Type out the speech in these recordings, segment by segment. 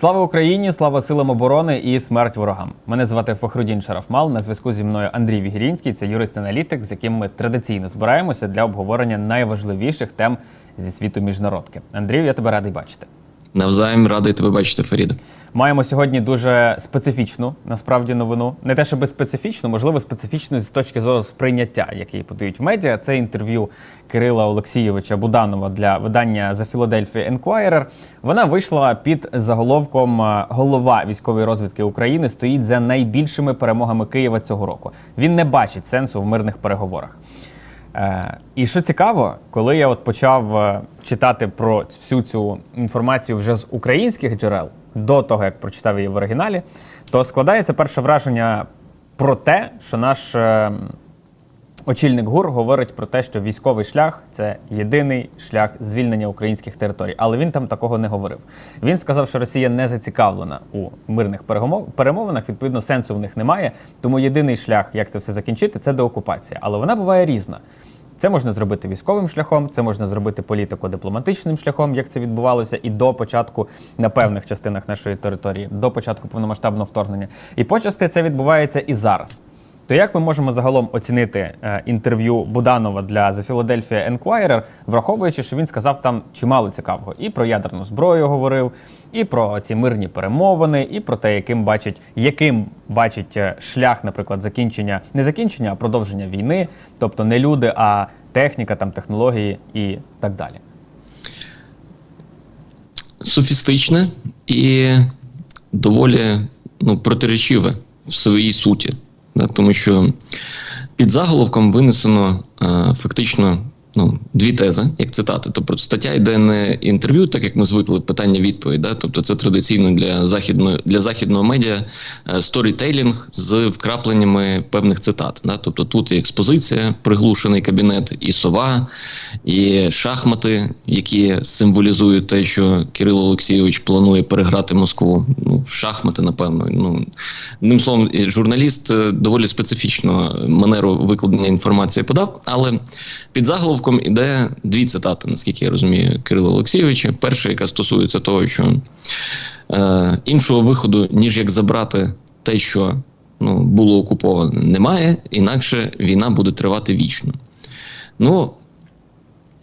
Слава Україні, слава силам оборони і смерть ворогам. Мене звати Фахрудін Шарафмал. На зв'язку зі мною Андрій Вігірінський. Це юрист-аналітик, з яким ми традиційно збираємося для обговорення найважливіших тем зі світу міжнародки. Андрію, я тебе радий бачити. Навзаєм радий тебе бачити, Фаріда. Маємо сьогодні дуже специфічну насправді новину. Не те, щоб специфічну, можливо, специфічну з точки зору сприйняття, який подають в медіа. Це інтерв'ю Кирила Олексійовича Буданова для видання The Philadelphia Inquirer. Вона вийшла під заголовком е, Голова військової розвідки України стоїть за найбільшими перемогами Києва цього року. Він не бачить сенсу в мирних переговорах. Е, і що цікаво, коли я от почав е, читати про всю цю інформацію вже з українських джерел до того, як прочитав її в оригіналі, то складається перше враження про те, що наш е, очільник ГУР говорить про те, що військовий шлях це єдиний шлях звільнення українських територій. Але він там такого не говорив. Він сказав, що Росія не зацікавлена у мирних перемовинах. Відповідно, сенсу в них немає. Тому єдиний шлях, як це все закінчити, це деокупація. Але вона буває різна. Це можна зробити військовим шляхом, це можна зробити політико-дипломатичним шляхом, як це відбувалося і до початку на певних частинах нашої території, до початку повномасштабного вторгнення. І почасти це відбувається і зараз. То як ми можемо загалом оцінити е, інтерв'ю Буданова для The Philadelphia Inquirer, враховуючи, що він сказав там чимало цікавого і про ядерну зброю говорив, і про ці мирні перемовини, і про те, яким бачить, яким бачить е, шлях, наприклад, закінчення, не закінчення, а продовження війни, тобто не люди, а техніка, там технології і так далі. Софістичне і доволі ну, протиречиве в своїй суті. Тому що під заголовком винесено е, фактично ну, дві тези, як цитати. Тобто стаття йде не інтерв'ю, так як ми звикли питання-відповідь. Да? Тобто це традиційно для західної для західного медіа сторітейлінг з вкрапленнями певних цитат. Да? Тобто тут і експозиція, приглушений кабінет, і сова, і шахмати, які символізують те, що Кирило Олексійович планує переграти Москву. Ну, шахмати, напевно. Ну, одним словом, журналіст е, доволі специфічну манеру викладення інформації подав, але під заголовком іде дві цитати, наскільки я розумію, Кирила Олексійовича. Перша, яка стосується того, що е, іншого виходу, ніж як забрати те, що ну, було окуповане, немає, інакше війна буде тривати вічно. Ну,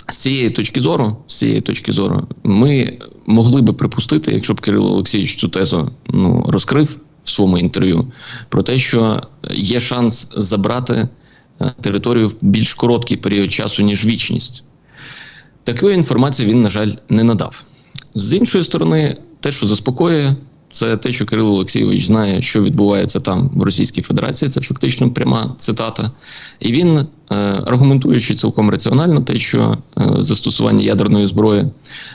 з цієї точки зору, з цієї точки зору, ми могли би припустити, якщо б Кирило Олексійович цю тезу ну, розкрив в своєму інтерв'ю, про те, що є шанс забрати територію в більш короткий період часу, ніж вічність. Такої інформації він, на жаль, не надав. З іншої сторони, те, що заспокоює, це те, що Кирило Олексійович знає, що відбувається там в Російській Федерації. Це фактично пряма цитата. І він, е, аргументуючи цілком раціонально, те, що е, застосування ядерної зброї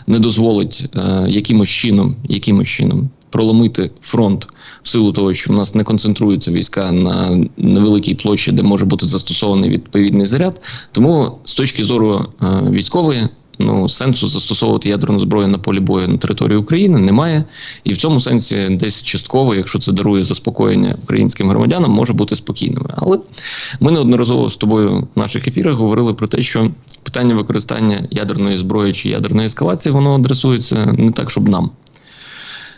не дозволить е, якимось чином, якимось чином проломити фронт в силу того, що в нас не концентруються війська на невеликій площі, де може бути застосований відповідний заряд. Тому з точки зору е, військової. Ну, сенсу застосовувати ядерну зброю на полі бою на території України немає, і в цьому сенсі десь частково, якщо це дарує заспокоєння українським громадянам, може бути спокійними. Але ми неодноразово з тобою в наших ефірах говорили про те, що питання використання ядерної зброї чи ядерної ескалації воно адресується не так, щоб нам.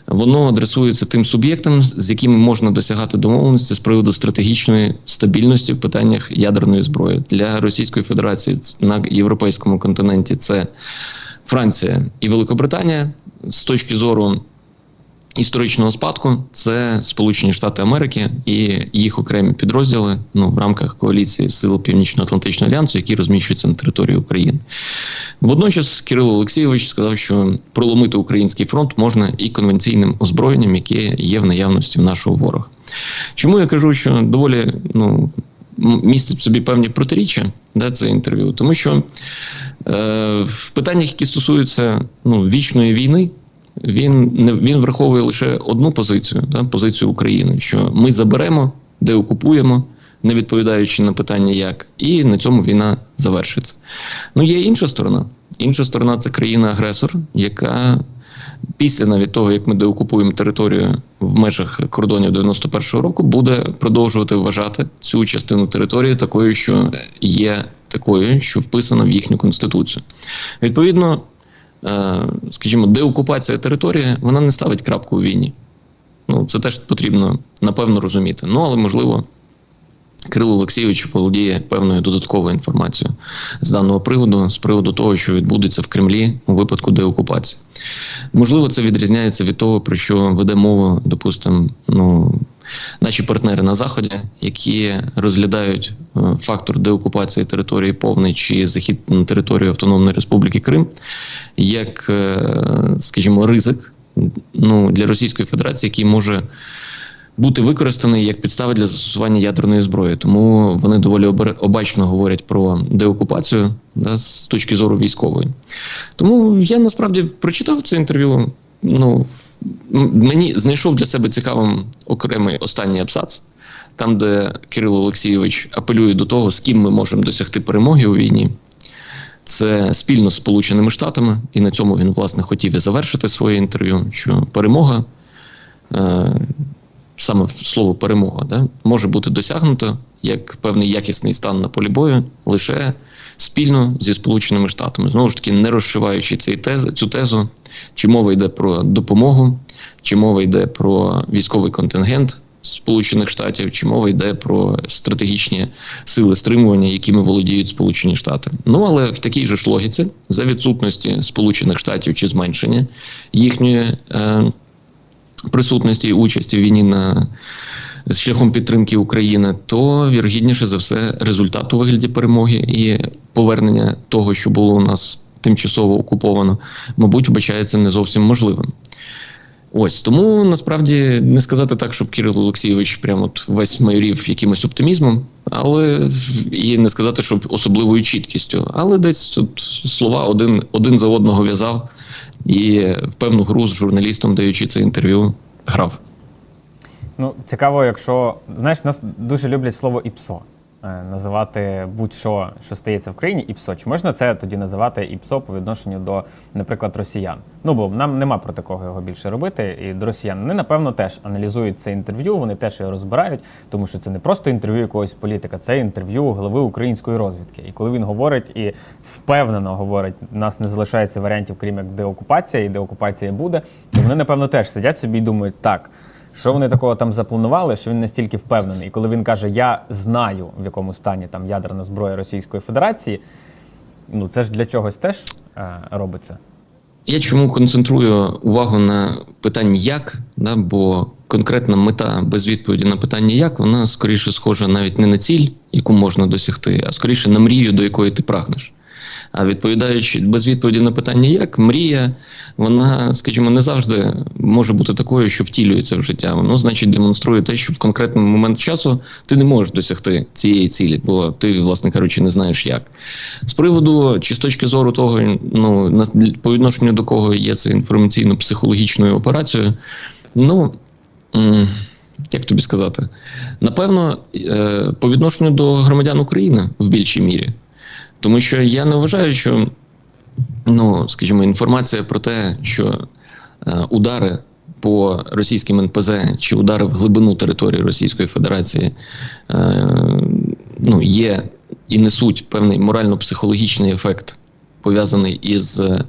Воно адресується тим суб'єктам, з якими можна досягати домовленості з приводу стратегічної стабільності в питаннях ядерної зброї для Російської Федерації на європейському континенті. Це Франція і Великобританія з точки зору. Історичного спадку це Сполучені Штати Америки і їх окремі підрозділи ну в рамках коаліції сил Північно-Атлантичного альянсу, які розміщуються на території України. Водночас Кирило Олексійович сказав, що проломити український фронт можна і конвенційним озброєнням, яке є в наявності в нашого ворога. Чому я кажу, що доволі ну містить в собі певні протиріччя, да, це інтерв'ю, тому що е, в питаннях, які стосуються ну, вічної війни. Він не він враховує лише одну позицію, да, позицію України, що ми заберемо, де окупуємо, не відповідаючи на питання як, і на цьому війна завершиться. Ну є інша сторона. Інша сторона це країна-агресор, яка після навіть того, як ми деокупуємо територію в межах кордонів 91-го року, буде продовжувати вважати цю частину території такою, що є такою, що вписана в їхню конституцію. Відповідно. Е, скажімо, деокупація території вона не ставить крапку у війні. Ну, це теж потрібно напевно розуміти. Ну, але можливо, Кирило Олексійович володіє певною додатковою інформацією з даного приводу, з приводу того, що відбудеться в Кремлі у випадку деокупації. Можливо, це відрізняється від того, про що веде мову, допустимо, ну, наші партнери на Заході, які розглядають е, фактор деокупації території повний чи захід на територію Автономної Республіки Крим як, е, скажімо, ризик ну, для Російської Федерації, який може бути використаний як підстава для застосування ядерної зброї. Тому вони доволі обачно говорять про деокупацію да, з точки зору військової. Тому я насправді прочитав це інтерв'ю. Ну, мені знайшов для себе цікавим окремий останній абзац, там, де Кирило Олексійович апелює до того, з ким ми можемо досягти перемоги у війні. Це спільно з Сполученими Штатами, і на цьому він власне хотів і завершити своє інтерв'ю. Що перемога, е, саме слово перемога, да, може бути досягнуто як певний якісний стан на полі бою лише спільно зі Сполученими Штатами. Знову ж таки, не розшиваючи цей тез, цю тезу, чи мова йде про допомогу, чи мова йде про військовий контингент Сполучених Штатів, чи мова йде про стратегічні сили стримування, якими володіють Сполучені Штати. Ну але в такій же ж логіці, за відсутності Сполучених Штатів чи зменшення їхньої. Е, присутності і участі в війні на з шляхом підтримки України, то вірогідніше за все результат у вигляді перемоги і повернення того, що було у нас тимчасово окуповано, мабуть, вбачається не зовсім можливим. Ось тому насправді не сказати так, щоб Кирило Олексійович прямо от весь майорів якимось оптимізмом, але і не сказати, щоб особливою чіткістю. Але десь тут слова один, один за одного в'язав і в певну гру з журналістом, даючи це інтерв'ю, грав. Ну, цікаво, якщо знаєш, нас дуже люблять слово ІПСО. е, Називати будь-що, що стається в країні, ІПСО. Чи можна це тоді називати ІПСО по відношенню до, наприклад, росіян? Ну бо нам нема проти кого його більше робити. І до росіян вони, напевно, теж аналізують це інтерв'ю, вони теж його розбирають, тому що це не просто інтерв'ю якогось політика, це інтерв'ю голови української розвідки. І коли він говорить і впевнено говорить, у нас не залишається варіантів, крім як деокупація, і деокупація буде, то вони, напевно, теж сидять собі і думають, так. Що вони такого там запланували, що він настільки впевнений. І коли він каже, я знаю, в якому стані там ядерна зброя Російської Федерації, ну це ж для чогось теж е, робиться. Я чому концентрую увагу на питанні як, да, бо конкретна мета без відповіді на питання як, вона скоріше схожа навіть не на ціль, яку можна досягти, а скоріше на мрію, до якої ти прагнеш. А відповідаючи без відповіді на питання як, мрія, вона, скажімо, не завжди може бути такою, що втілюється в життя. Воно, значить, демонструє те, що в конкретний момент часу ти не можеш досягти цієї цілі, бо ти, власне кажучи, не знаєш як. З приводу чи з точки зору того, ну по відношенню до кого є це інформаційно-психологічною операцією, ну. Як тобі сказати, напевно, е, по відношенню до громадян України в більшій мірі. Тому що я не вважаю, що ну, скажімо, інформація про те, що е, удари по російським НПЗ чи удари в глибину території Російської Федерації е, ну, є і несуть певний морально-психологічний ефект, пов'язаний із е,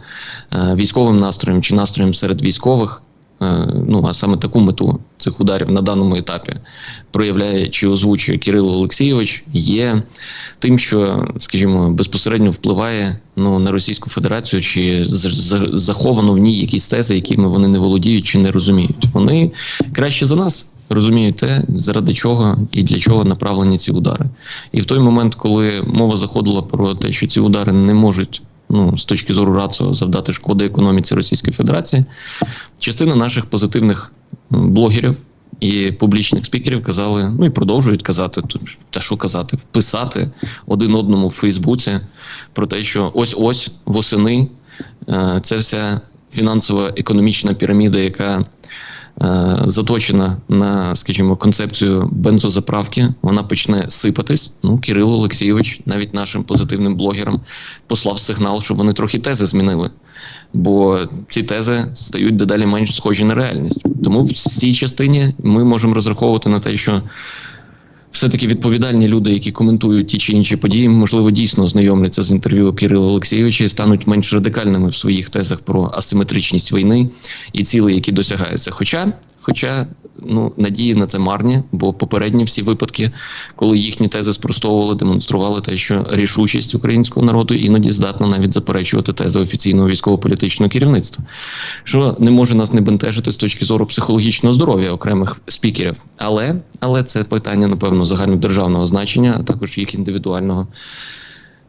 військовим настроєм чи настроєм серед військових. Е, Ну, а саме таку мету цих ударів на даному етапі проявляє чи озвучує Кирило Олексійович, є тим, що, скажімо, безпосередньо впливає ну, на Російську Федерацію, чи за- за- заховано в ній якісь тези, якими вони не володіють чи не розуміють. Вони краще за нас розуміють те, заради чого і для чого направлені ці удари. І в той момент, коли мова заходила про те, що ці удари не можуть. Ну, з точки зору РАЦО завдати шкоди економіці Російської Федерації, частина наших позитивних блогерів і публічних спікерів казали, ну і продовжують казати, та що казати, писати один одному в Фейсбуці про те, що ось-ось восени е, ця вся фінансова економічна піраміда, яка заточена на, скажімо, концепцію бензозаправки, вона почне сипатись. Ну, Кирило Олексійович, навіть нашим позитивним блогерам, послав сигнал, щоб вони трохи тези змінили. Бо ці тези стають дедалі менш схожі на реальність. Тому в цій частині ми можемо розраховувати на те, що все-таки відповідальні люди, які коментують ті чи інші події, можливо, дійсно знайомляться з інтерв'ю Кирила Олексійовича і стануть менш радикальними в своїх тезах про асиметричність війни і цілей, які досягаються. Хоча, хоча ну надії на це марні, бо попередні всі випадки, коли їхні тези спростовували, демонстрували те, що рішучість українського народу іноді здатна навіть заперечувати тези офіційного військово-політичного керівництва, що не може нас не бентежити з точки зору психологічного здоров'я окремих спікерів. Але, але це питання, напевно, загальнодержавного значення, а також їх індивідуального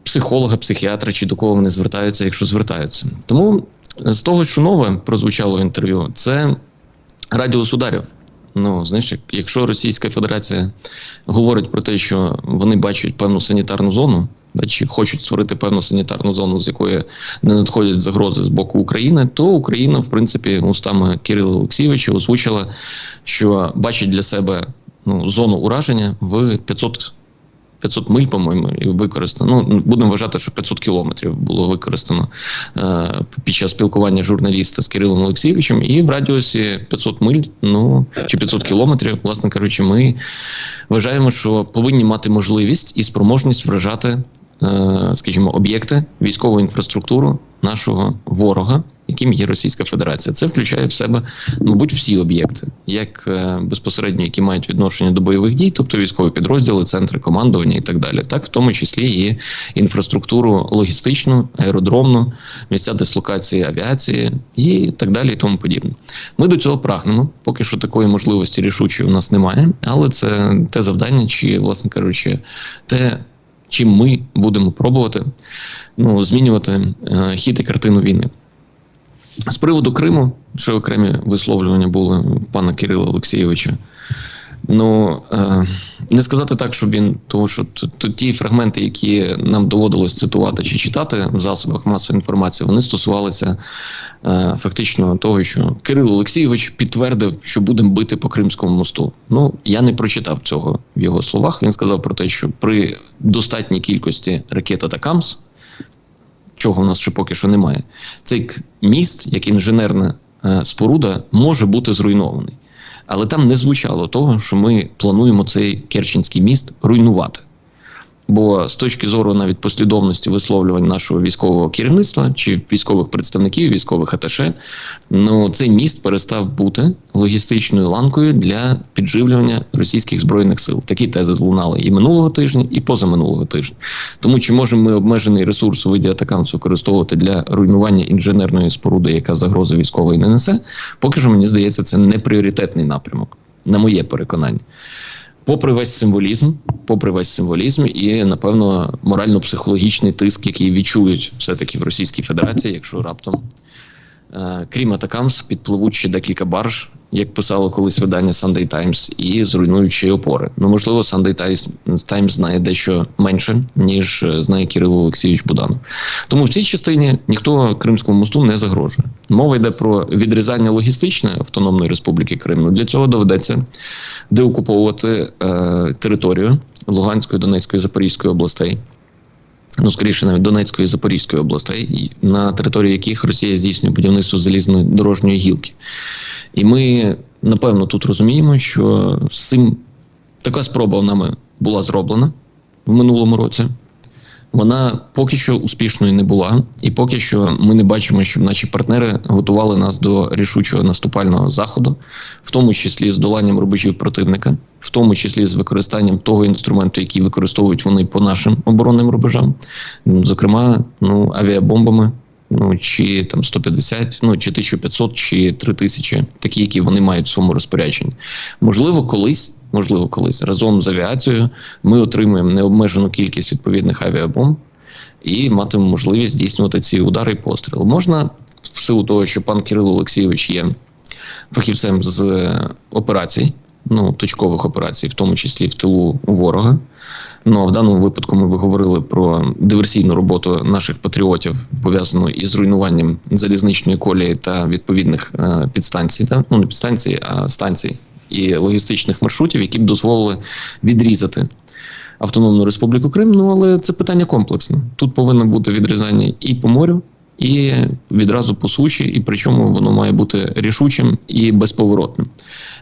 психолога, психіатра чи до кого вони звертаються, якщо звертаються. Тому з того, що нове прозвучало в інтерв'ю, це радіус ударів. Ну, знаєш, якщо Російська Федерація говорить про те, що вони бачать певну санітарну зону, чи хочуть створити певну санітарну зону, з якої не надходять загрози з боку України, то Україна, в принципі, устами Кирила Олексійовича озвучила, що бачить для себе ну, зону ураження в 500 500 миль, по-моєму, використано. Ну, будемо вважати, що 500 кілометрів було використано е, під час спілкування журналіста з Кирилом Олексійовичем. І в радіусі 500 миль, ну чи 500 кілометрів, власне кажучи, ми вважаємо, що повинні мати можливість і спроможність вражати, е, скажімо, об'єкти, військову інфраструктуру нашого ворога, яким є Російська Федерація. Це включає в себе, мабуть, всі об'єкти, як е, безпосередньо, які мають відношення до бойових дій, тобто військові підрозділи, центри командування і так далі, так в тому числі і інфраструктуру логістичну, аеродромну, місця дислокації авіації і так далі, і тому подібне. Ми до цього прагнемо. Поки що такої можливості рішучої у нас немає, але це те завдання, чи, власне кажучи, те. Чим ми будемо пробувати ну, змінювати е, хід і картину війни. З приводу Криму, ще окремі висловлювання були пана Кирила Олексійовича. Ну е, не сказати так, щоб він, тому що ті фрагменти, які нам доводилось цитувати чи читати в засобах масової інформації, вони стосувалися е, фактично того, що Кирило Олексійович підтвердив, що будемо бити по Кримському мосту. Ну я не прочитав цього в його словах. Він сказав про те, що при достатній кількості ракет Атакамс, чого в нас ще поки що немає, цей міст, як інженерна е, споруда, може бути зруйнований. Але там не звучало того, що ми плануємо цей Керченський міст руйнувати. Бо з точки зору навіть послідовності висловлювань нашого військового керівництва чи військових представників, військових аташе, ну цей міст перестав бути логістичною ланкою для підживлювання російських збройних сил. Такі тези лунали і минулого тижня, і позаминулого тижня. Тому чи можемо ми обмежений ресурс у виді атакамсу використовувати для руйнування інженерної споруди, яка загрози військової не несе? Поки що мені здається, це не пріоритетний напрямок, на моє переконання. Попри весь символізм, попри весь символізм і напевно морально-психологічний тиск, який відчують все-таки в Російській Федерації, якщо раптом, крім Атакамс, підпливуть декілька барж, як писало колись видання Sunday Times, і зруйнують опори. Ну можливо, Sunday Times, Times знає дещо менше, ніж е, знає Кирило Олексійович Буданов. Тому в цій частині ніхто Кримському мосту не загрожує. Мова йде про відрізання логістичної автономної республіки Крим. Ну, Для цього доведеться деокуповувати е, територію Луганської, Донецької, Запорізької областей. Ну, скоріше, навіть Донецької і Запорізької областей, на території яких Росія здійснює будівництво залізної дорожньої гілки. І ми напевно тут розуміємо, що цим така спроба нами була зроблена в минулому році. Вона поки що успішною не була, і поки що ми не бачимо, щоб наші партнери готували нас до рішучого наступального заходу, в тому числі з доланням рубежів противника, в тому числі з використанням того інструменту, який використовують вони по нашим оборонним рубежам, зокрема, ну авіабомбами. Ну чи там 150, ну чи 1500, чи 3000, такі, які вони мають в своєму розпорядженні. Можливо, колись, можливо, колись разом з авіацією ми отримаємо необмежену кількість відповідних авіабомб і матимемо можливість здійснювати ці удари і постріли. Можна в силу того, що пан Кирило Олексійович є фахівцем з е, операцій, ну точкових операцій, в тому числі в тилу ворога. Ну а в даному випадку ми говорили про диверсійну роботу наших патріотів, пов'язану із руйнуванням залізничної колії та відповідних е, підстанцій, та ну не підстанцій, а станцій і логістичних маршрутів, які б дозволили відрізати Автономну Республіку Крим. Ну але це питання комплексне. Тут повинно бути відрізання і по морю, і відразу по суші, і причому воно має бути рішучим і безповоротним.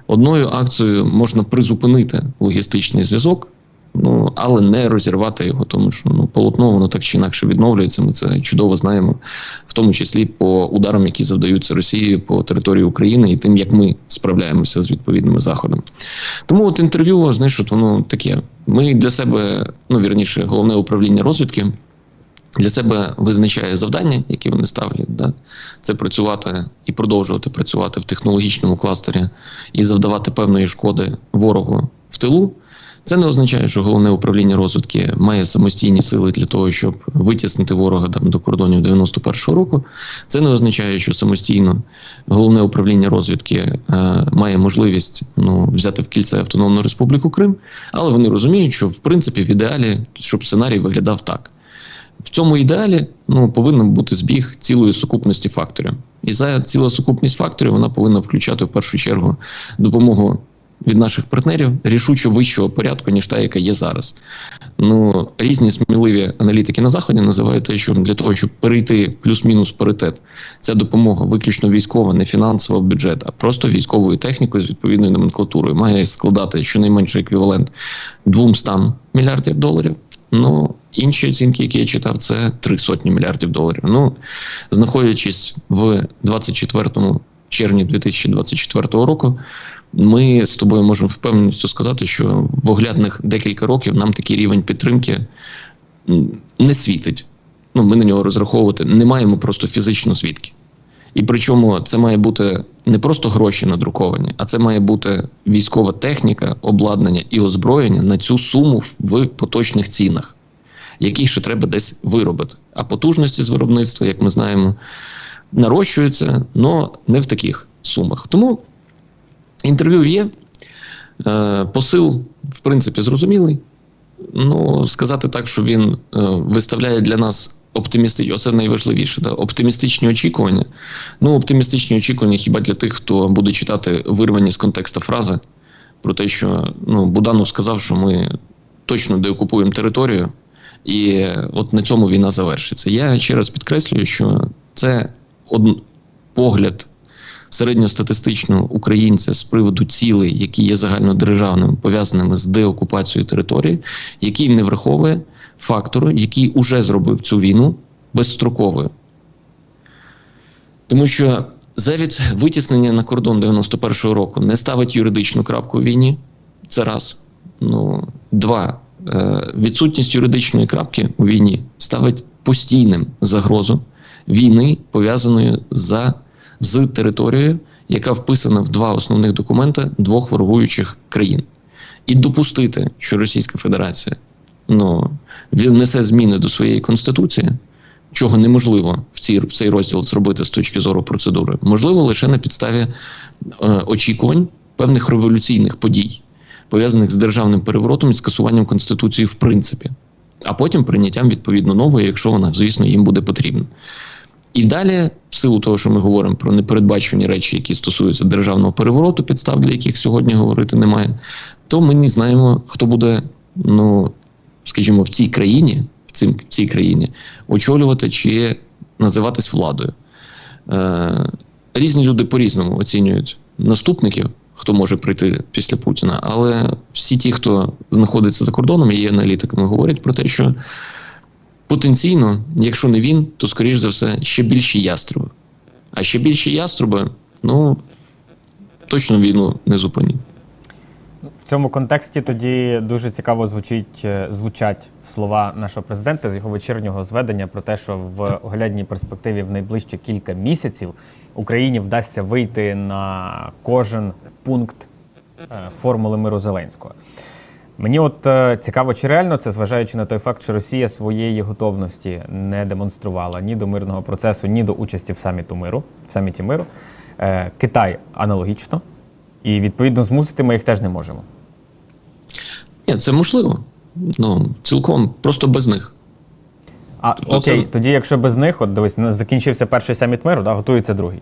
Одною акцією можна призупинити логістичний зв'язок Ну але не розірвати його, тому що ну полотно воно так чи інакше відновлюється. Ми це чудово знаємо, в тому числі по ударам, які завдаються Росії по території України, і тим, як ми справляємося з відповідними заходами. Тому от інтерв'ю, знаєш, от воно таке. Ми для себе, ну вірніше, головне управління розвідки. Для себе визначає завдання, які вони ставлять. Да? Це працювати і продовжувати працювати в технологічному кластері і завдавати певної шкоди ворогу в тилу. Це не означає, що головне управління розвідки має самостійні сили для того, щоб витіснити ворога там до кордонів 91-го року. Це не означає, що самостійно головне управління розвідки е, має можливість ну, взяти в кільце Автономну Республіку Крим, але вони розуміють, що в принципі в ідеалі, щоб сценарій виглядав так. В цьому ідеалі ну, повинен бути збіг цілої сукупності факторів. І за ціла сукупність факторів вона повинна включати в першу чергу допомогу від наших партнерів рішучо вищого порядку, ніж та, яка є зараз. Ну, різні сміливі аналітики на заході називають те, що для того, щоб перейти плюс-мінус паритет, ця допомога виключно військова, не фінансова бюджет, а просто військовою технікою з відповідною номенклатурою має складати щонайменше еквівалент 200 мільярдів доларів. Ну, інші оцінки, які я читав, це три сотні мільярдів доларів. Ну, знаходячись в 24 червні 2024 року, ми з тобою можемо впевненістю сказати, що в оглядних декілька років нам такий рівень підтримки не світить. Ну, ми на нього розраховувати не маємо просто фізично свідки. І причому це має бути не просто гроші надруковані, а це має бути військова техніка, обладнання і озброєння на цю суму в поточних цінах, які ще треба десь виробити. А потужності з виробництва, як ми знаємо, нарощуються, але не в таких сумах. Тому інтерв'ю є. Е, Посил, в принципі, зрозумілий. Ну, сказати так, що він е, виставляє для нас оптимістичні, оце найважливіше, да? оптимістичні очікування. Ну, оптимістичні очікування хіба для тих, хто буде читати вирвані з контексту фрази про те, що ну, Буданов сказав, що ми точно деокупуємо територію, і от на цьому війна завершиться. Я ще раз підкреслюю, що це од... погляд середньостатистичного українця з приводу цілей, які є загальнодержавними, пов'язаними з деокупацією території, який не враховує фактору, який уже зробив цю війну безстроковою. Тому що завід витіснення на кордон 91-го року не ставить юридичну крапку в війні. Це раз. Ну, два. Е, Відсутність юридичної крапки у війні ставить постійним загрозу війни, пов'язаної за, з територією, яка вписана в два основних документи двох ворогуючих країн. І допустити, що Російська Федерація ну, внесе зміни до своєї конституції, чого неможливо в цій в цей розділ зробити з точки зору процедури, можливо лише на підставі е, очікувань певних революційних подій, пов'язаних з державним переворотом і скасуванням конституції, в принципі, а потім прийняттям відповідно нової, якщо вона, звісно, їм буде потрібна. І далі, в силу того, що ми говоримо про непередбачені речі, які стосуються державного перевороту, підстав для яких сьогодні говорити немає, то ми не знаємо, хто буде, ну скажімо, в цій країні, в цим в цій країні очолювати чи називатись владою. Е, Різні люди по-різному оцінюють наступників, хто може прийти після Путіна, але всі ті, хто знаходиться за кордоном, є аналітиками, говорять про те, що потенційно, якщо не він, то скоріш за все ще більші яструби. А ще більші яструби, ну точно війну не зупинять. В цьому контексті тоді дуже цікаво звучить, е, звучать слова нашого президента з його вечірнього зведення про те, що в оглядній перспективі в найближчі кілька місяців Україні вдасться вийти на кожен пункт е, формули миру Зеленського. Мені от е, цікаво, чи реально це, зважаючи на той факт, що Росія своєї готовності не демонструвала ні до мирного процесу, ні до участі в саміту миру, в саміті миру. Китай аналогічно, і відповідно змусити ми їх теж не можемо. Ні, це можливо. Ну, цілком, просто без них. А Тобто окей, це- тоді, якщо без них, от дивись, закінчився перший саміт миру, да, готується другий.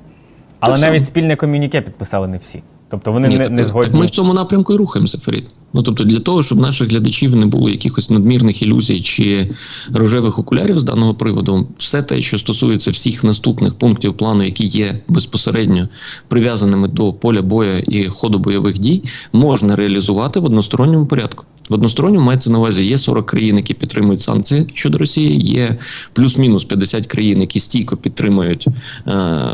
Але так навіть спільне ком'юніке підписали не всі. Тобто вони Ні, не, так, не так ми в цьому напрямку і рухаємося, Фарід. Ну тобто, для того, щоб наших глядачів не було якихось надмірних ілюзій чи рожевих окулярів з даного приводу, все те, що стосується всіх наступних пунктів плану, які є безпосередньо прив'язаними до поля бою і ходу бойових дій, можна реалізувати в односторонньому порядку. В односторонньому мається на увазі є 40 країн, які підтримують санкції щодо Росії. Є плюс-мінус 50 країн, які стійко підтримують е,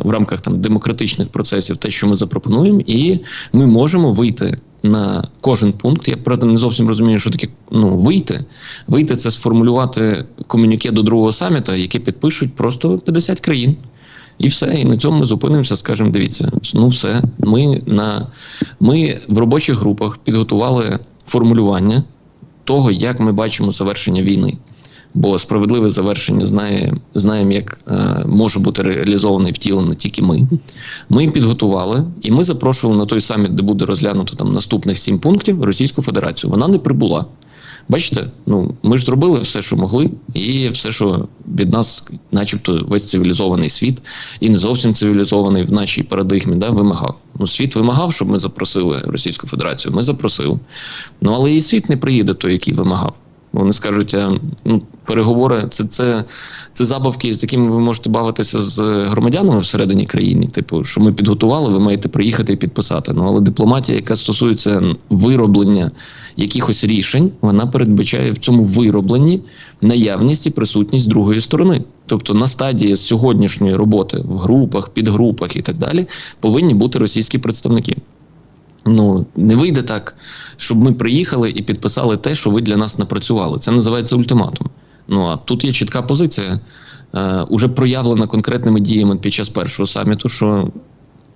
в рамках там демократичних процесів те, що ми запропонуємо, і ми можемо вийти на кожен пункт. Я правда не зовсім розумію, що таке ну вийти. Вийти це сформулювати комюніке до другого саміту, яке підпишуть просто 50 країн. І все, і на цьому ми зупинимося. Скажемо, дивіться, ну все. Ми на ми в робочих групах підготували формулювання того, як ми бачимо завершення війни. Бо справедливе завершення знає, знаємо, як е, може бути реалізоване і втілене тільки ми. Ми підготували і ми запрошували на той саміт, де буде розглянуто там наступних сім пунктів Російську Федерацію. Вона не прибула. Бачите, ну ми ж зробили все, що могли, і все, що від нас, начебто, весь цивілізований світ, і не зовсім цивілізований в нашій парадигмі, да, вимагав. Ну, світ вимагав, щоб ми запросили Російську Федерацію. Ми запросили. Ну але і світ не приїде, той, який вимагав. Вони скажуть, ну, переговори це, це, це забавки, з якими ви можете бавитися з громадянами всередині країни. Типу, що ми підготували, ви маєте приїхати і підписати. Ну але дипломатія, яка стосується вироблення якихось рішень, вона передбачає в цьому виробленні наявність і присутність другої сторони. Тобто на стадії сьогоднішньої роботи в групах, підгрупах і так далі повинні бути російські представники. Ну не вийде так, щоб ми приїхали і підписали те, що ви для нас напрацювали. Це називається ультиматум. Ну а тут є чітка позиція, е, уже проявлена конкретними діями під час першого саміту, що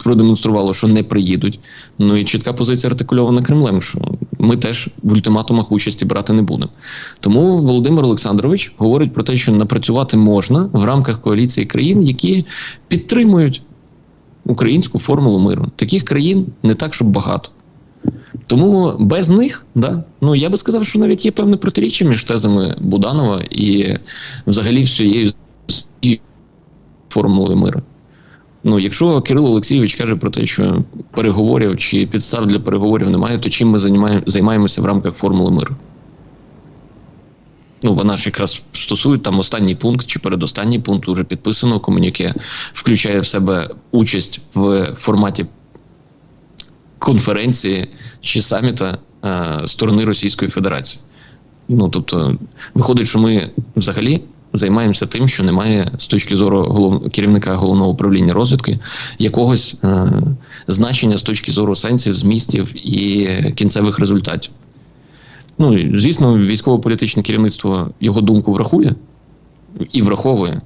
продемонструвало, що не приїдуть. Ну і чітка позиція артикульована Кремлем, що ми теж в ультиматумах участі брати не будемо. Тому Володимир Олександрович говорить про те, що напрацювати можна в рамках коаліції країн, які підтримують українську формулу миру. Таких країн не так, щоб багато. Тому без них, да, ну я би сказав, що навіть є певне протиріччя між тезами Буданова і взагалі всією формулою миру. Ну, якщо Кирило Олексійович каже про те, що переговорів чи підстав для переговорів немає, то чим ми займаємося в рамках формули миру? Ну, вона ж якраз стосує там останній пункт чи передостанній пункт уже підписаного комуніке, включає в себе участь в форматі конференції чи саміта е, сторони Російської Федерації. Ну тобто, виходить, що ми взагалі займаємося тим, що немає з точки зору голов... керівника головного управління розвідки якогось е, значення з точки зору сенсів, змістів і кінцевих результатів. Ну, звісно, військово-політичне керівництво його думку врахує і враховує,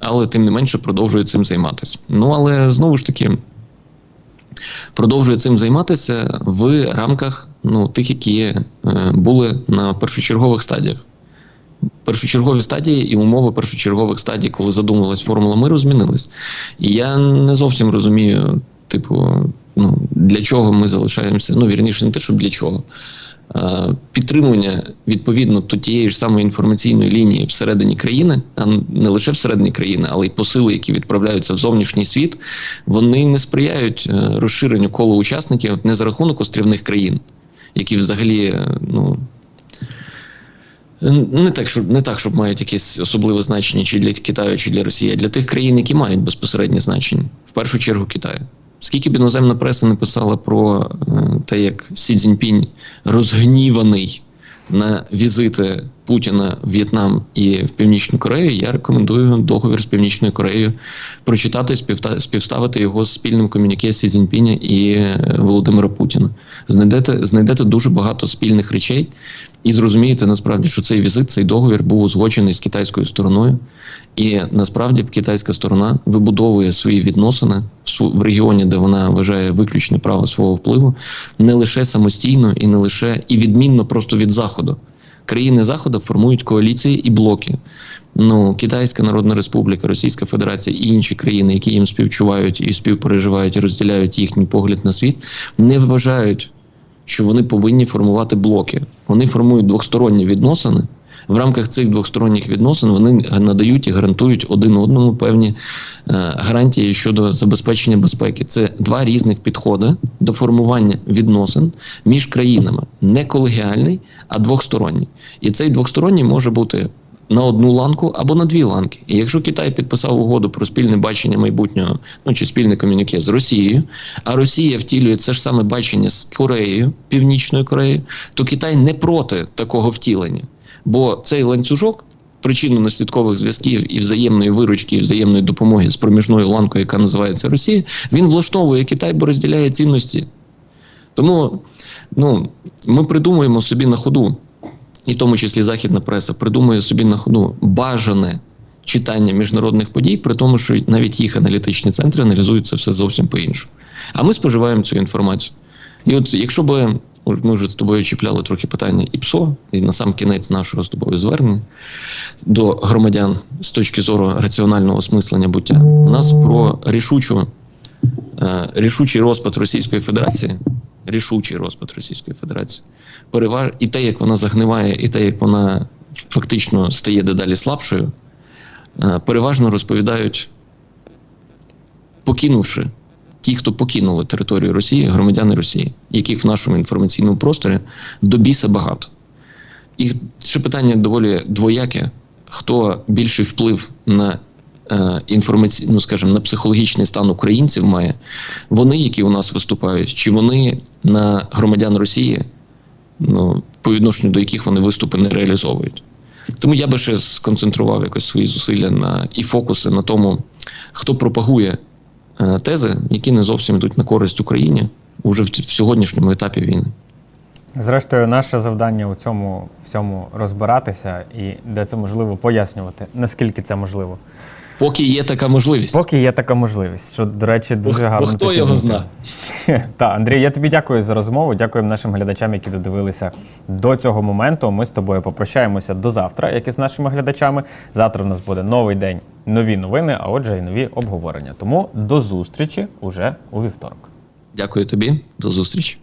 але тим не менше продовжує цим займатися. Ну, але знову ж таки, продовжує цим займатися в рамках ну, тих, які е, були на першочергових стадіях. Першочергові стадії і умови першочергових стадій, коли задумувалась формула миру, змінились. І я не зовсім розумію, типу, ну, для чого ми залишаємося. Ну, вірніше, не те, що для чого. Підтримування відповідно до тієї ж самої інформаційної лінії всередині країни, а не лише всередині країни, але й посили, які відправляються в зовнішній світ, вони не сприяють е, розширенню кола учасників не за рахунок острівних країн, які взагалі е, ну. Не так, щоб не так, щоб мають якесь особливе значення чи для Китаю, чи для Росії, а для тих країн, які мають безпосереднє значення, в першу чергу Китаю. Скільки б іноземна преса не писала про е, те, як Сі Цзіньпінь розгніваний на візити Путіна в В'єтнам і в Північну Корею, я рекомендую договір з Північною Кореєю прочитати, співставити його з спільним комюніке Сі Цзіньпіня і е, Володимира Путіна. Знайдете, знайдете дуже багато спільних речей і зрозумієте насправді, що цей візит, цей договір був узгоджений з китайською стороною. І насправді китайська сторона вибудовує свої відносини в регіоні, де вона вважає виключне право свого впливу, не лише самостійно і не лише і відмінно просто від заходу. Країни Заходу формують коаліції і блоки. Ну, Китайська Народна Республіка, Російська Федерація і інші країни, які їм співчувають і співпереживають, і розділяють їхній погляд на світ, не вважають, що вони повинні формувати блоки. Вони формують двосторонні відносини в рамках цих двосторонніх відносин вони надають і гарантують один одному певні е, гарантії щодо забезпечення безпеки. Це два різних підходи до формування відносин між країнами, не колегіальний, а двосторонній. І цей двосторонній може бути на одну ланку або на дві ланки. І якщо Китай підписав угоду про спільне бачення майбутнього, ну чи спільне комюніке з Росією, а Росія втілює це ж саме бачення з Кореєю, Північною Кореєю, то Китай не проти такого втілення. Бо цей ланцюжок причинно-наслідкових зв'язків і взаємної виручки, і взаємної допомоги з проміжною ланкою, яка називається Росія, він влаштовує Китай, бо розділяє цінності. Тому ну, ми придумуємо собі на ходу, і в тому числі західна преса придумує собі на ходу бажане читання міжнародних подій, при тому, що навіть їх аналітичні центри аналізують це все зовсім по-іншому. А ми споживаємо цю інформацію. І от якщо би ми вже з тобою чіпляли трохи питання ІПСО, і на сам кінець нашого з тобою звернення до громадян з точки зору раціонального осмислення буття, у нас про рішучу, е, рішучий розпад Російської Федерації, рішучий розпад Російської Федерації, переваж і те, як вона загниває, і те, як вона фактично стає дедалі слабшою, е, переважно розповідають, покинувши ті, хто покинули територію Росії, громадяни Росії, яких в нашому інформаційному просторі до біса багато. І ще питання доволі двояке: хто більший вплив на інформаційну, ну, скажімо, на психологічний стан українців має, вони, які у нас виступають, чи вони на громадян Росії, ну, по відношенню до яких вони виступи не реалізовують. Тому я би ще сконцентрував якось свої зусилля на і фокуси на тому, хто пропагує е, тези, які не зовсім йдуть на користь Україні уже в сьогоднішньому етапі війни. Зрештою, наше завдання у цьому всьому розбиратися і де це можливо пояснювати, наскільки це можливо. Поки є така можливість. Поки є така можливість, що, до речі, дуже Бо гарно. хто ти його підмітив. Так, Андрій, я тобі дякую за розмову. Дякуємо нашим глядачам, які додивилися до цього моменту. Ми з тобою попрощаємося до завтра, як і з нашими глядачами. Завтра в нас буде новий день, нові новини, а отже, і нові обговорення. Тому до зустрічі уже у вівторок. Дякую тобі, до зустрічі.